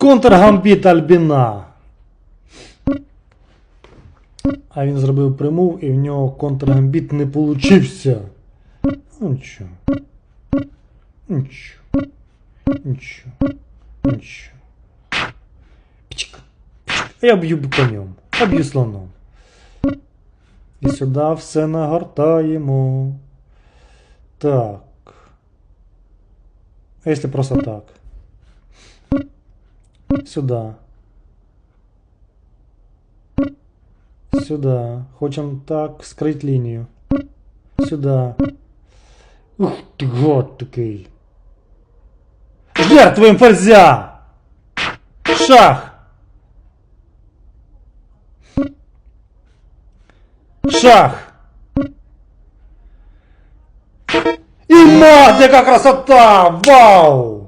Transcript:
Контргамбіт Альбіна. А він зробив примув і в нього контргамбіт не получився. Ну нічого. Нічого. Нічого. Нічого. Пічка. Я б'ю конем. Я б'ю слоном. І сюди все нагортаємо. Так. А если просто так? Сюда. Сюда. Хочем так скрыть линию. Сюда. Ух ты, гад такий. Жертвуем ферзя! Шах! Шах! І мат, яка красота! Вау!